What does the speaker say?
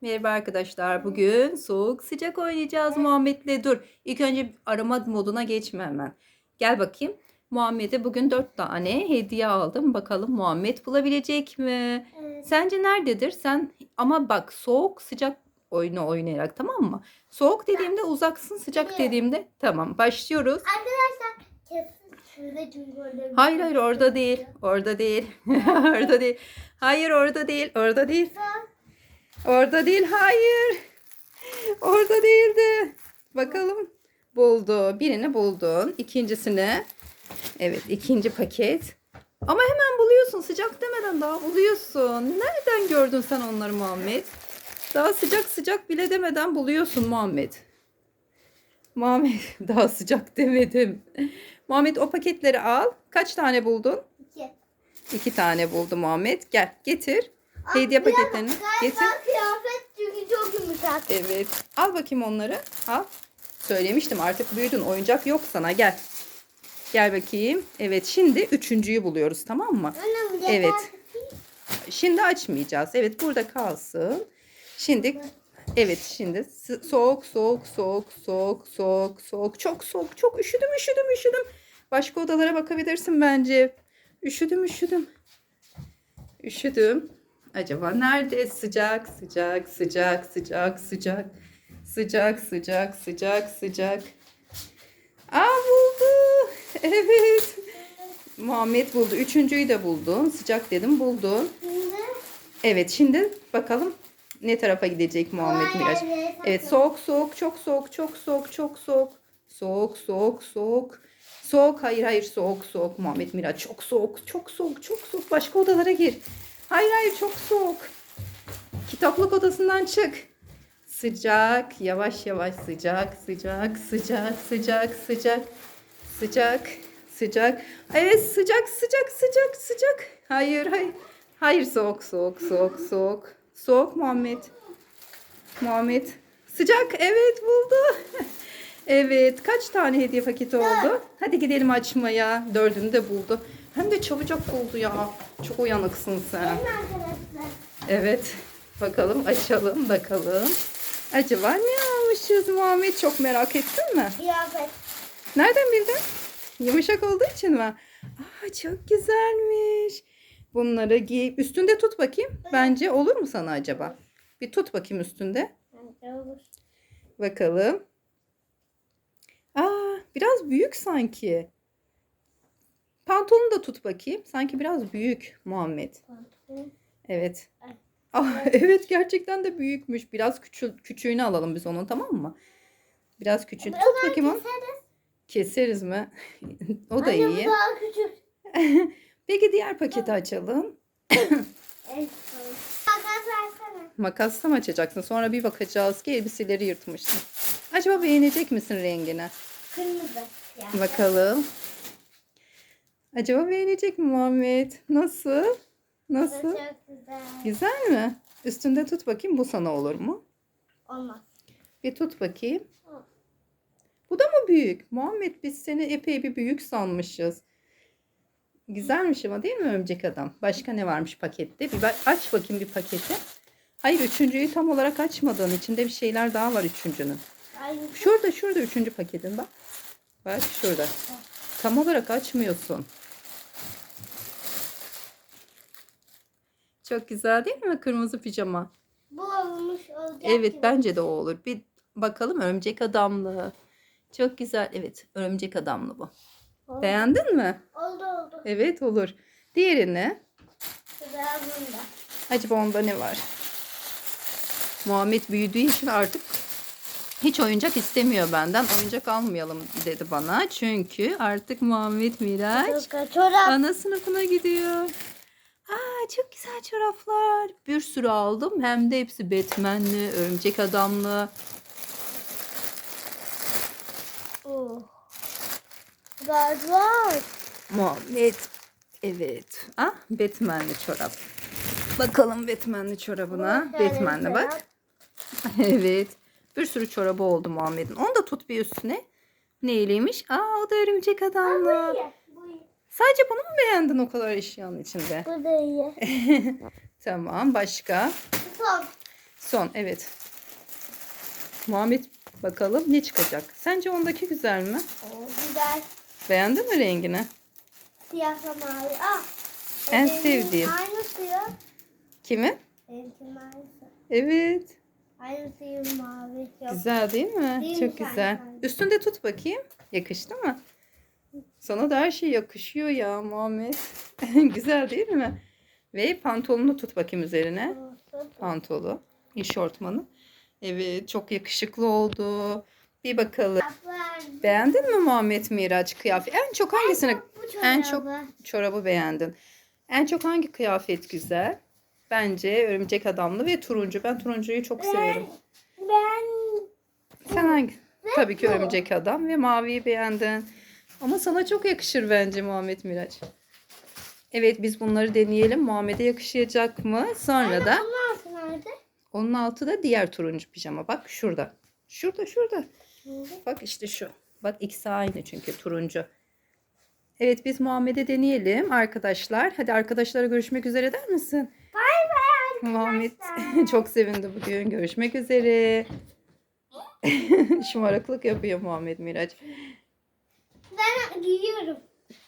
Merhaba arkadaşlar. Bugün soğuk sıcak oynayacağız Muhammed'le. Dur. İlk önce arama moduna geçme hemen. Gel bakayım. Muhammed'e bugün 4 tane hediye aldım. Bakalım Muhammed bulabilecek mi? Evet. Sence nerededir? Sen ama bak soğuk sıcak oyunu oynayarak tamam mı? Soğuk dediğimde uzaksın, sıcak dediğimde tamam. Başlıyoruz. Arkadaşlar kesin şurada bir Hayır hayır orada değil. Orada değil. orada değil. Hayır orada değil. Orada değil. Orada değil. Hayır. Orada değildi. Bakalım. Buldu. Birini buldun. İkincisini. Evet ikinci paket. Ama hemen buluyorsun. Sıcak demeden daha buluyorsun. Nereden gördün sen onları Muhammed? Daha sıcak sıcak bile demeden buluyorsun Muhammed. Muhammed daha sıcak demedim. Muhammed o paketleri al. Kaç tane buldun? İki. İki tane buldu Muhammed. Gel getir. Hediye biraz paketlerini galiba getir. kıyafet çünkü çok yumuşak. Evet. Al bakayım onları. Al. Söylemiştim artık büyüdün. Oyuncak yok sana. Gel. Gel bakayım. Evet şimdi üçüncüyü buluyoruz tamam mı? Yeter Evet. Şimdi açmayacağız. Evet burada kalsın. Şimdi evet şimdi s- soğuk soğuk soğuk soğuk soğuk soğuk çok soğuk çok üşüdüm üşüdüm üşüdüm. Başka odalara bakabilirsin bence. Üşüdüm üşüdüm. Üşüdüm. Acaba nerede? Sıcak, sıcak, sıcak, sıcak, sıcak. Sıcak, sıcak, sıcak, sıcak. Aa buldu. Evet. Muhammed buldu. Üçüncüyü de buldu. Sıcak dedim buldu. Evet şimdi bakalım ne tarafa gidecek Muhammed Miraç. Evet soğuk soğuk çok soğuk çok soğuk çok soğuk. Soğuk soğuk soğuk. Soğuk hayır hayır soğuk soğuk Muhammed Miraç çok soğuk çok soğuk çok soğuk başka odalara gir. Hayır hayır çok soğuk. Kitaplık odasından çık. Sıcak yavaş yavaş sıcak sıcak sıcak sıcak sıcak sıcak sıcak. Evet sıcak sıcak sıcak sıcak. Hayır hayır. Hayır soğuk soğuk soğuk soğuk. Soğuk Muhammed. Muhammed. Sıcak evet buldu. evet kaç tane hediye paketi oldu? Hadi gidelim açmaya. Dördünü de buldu. Hem de çabucak buldu ya. Çok uyanıksın sen. Evet. Bakalım açalım bakalım. Acaba ne almışız Muhammed? Çok merak ettin mi? Kıyafet. Nereden bildin? Yumuşak olduğu için mi? Aa, çok güzelmiş. Bunları giy. Üstünde tut bakayım. Bence olur mu sana acaba? Bir tut bakayım üstünde. Olur. Bakalım. Aa, biraz büyük sanki. Pantolonu da tut bakayım. Sanki biraz büyük Muhammed. Pantolon. Evet. Ah, evet gerçekten de büyükmüş. Biraz küçül, küçüğünü alalım biz onun tamam mı? Biraz küçük. Tut bakayım onu. keseriz. Keseriz mi? o da Anne, bu iyi. daha küçük. Peki diğer paketi açalım. Evet. Makas versene. Makasla mı açacaksın? Sonra bir bakacağız ki elbiseleri yırtmışsın. Acaba beğenecek misin rengini? Kırmızı. Yani. Bakalım. Acaba beğenecek mi Muhammed? Nasıl? Nasıl? Çok güzel. Güzel mi? Üstünde tut bakayım bu sana olur mu? Olmaz. Bir tut bakayım. Bu da mı büyük? Muhammed biz seni epey bir büyük sanmışız. Güzelmiş ama değil mi örümcek adam? Başka ne varmış pakette? Bir bak- aç bakayım bir paketi. Hayır üçüncüyü tam olarak açmadığın içinde bir şeyler daha var üçüncünün. Ay, Şurada şurada üçüncü paketin bak. Bak şurada. Tam olarak açmıyorsun. Çok güzel değil mi kırmızı pijama? bu olmuş olacak Evet gibi. bence de o olur. Bir bakalım örümcek adamlı. Çok güzel. Evet örümcek adamlı bu. Oldu. Beğendin mi? Oldu oldu. Evet olur. Diğerini. Sıra bunda. Acaba onda ne var? Muhammed büyüdüğü için artık hiç oyuncak istemiyor benden. Oyuncak almayalım dedi bana. Çünkü artık Muhammed Miraç. Çorap. ana sınıfına gidiyor. Aa çok güzel çoraplar. Bir sürü aldım. Hem de hepsi Batman'li, örümcek adamlı. Oh. Var var. Muhammed. Evet. Ah Batman'li çorap. Bakalım Batman'li çorabına. Bir bak. evet. Bir sürü çorabı oldu Muhammed'in. Onu da tut bir üstüne. Neyliymiş? Aa o da örümcek adamlı. İyi. Sadece bunu mu beğendin o kadar eşyanın içinde? Bu da iyi. Tamam başka. Son. Son evet. Muhammed bakalım ne çıkacak. Sence ondaki güzel mi? O güzel. Beğendin mi rengini? Siyahla mavi. Ah. En Benim sevdiğim. Aynısı ya. Kimi? Benimkinin aynısı. Evet. Aynısı mavi. Yok. Güzel değil mi? Değil Çok güzel. Üstünde tut bakayım. Yakıştı mı? Sana da her şey yakışıyor ya Muhammed. güzel değil mi? Ve pantolonunu tut bakayım üzerine. Pantolu. Eşortmanı. Evet çok yakışıklı oldu. Bir bakalım. Beğendin mi Muhammed Miraç kıyafet? En çok hangisini? En çok çorabı. çorabı beğendin. En çok hangi kıyafet güzel? Bence örümcek adamlı ve turuncu. Ben turuncuyu çok severim. Ben Sen hangi? Tabii ki örümcek adam ve maviyi beğendin. Ama sana çok yakışır bence Muhammed Miraç. Evet biz bunları deneyelim. Muhammed'e yakışacak mı? Sonra da Onun altı nerede? onun altı da diğer turuncu pijama. Bak şurada. Şurada şurada. Bak işte şu. Bak ikisi aynı çünkü turuncu. Evet biz Muhammed'e deneyelim arkadaşlar. Hadi arkadaşlara görüşmek üzere der misin? Bay bay Muhammed çok sevindi bugün. Görüşmek üzere. Şımarıklık yapıyor Muhammed Miraç. Ben giyiyorum.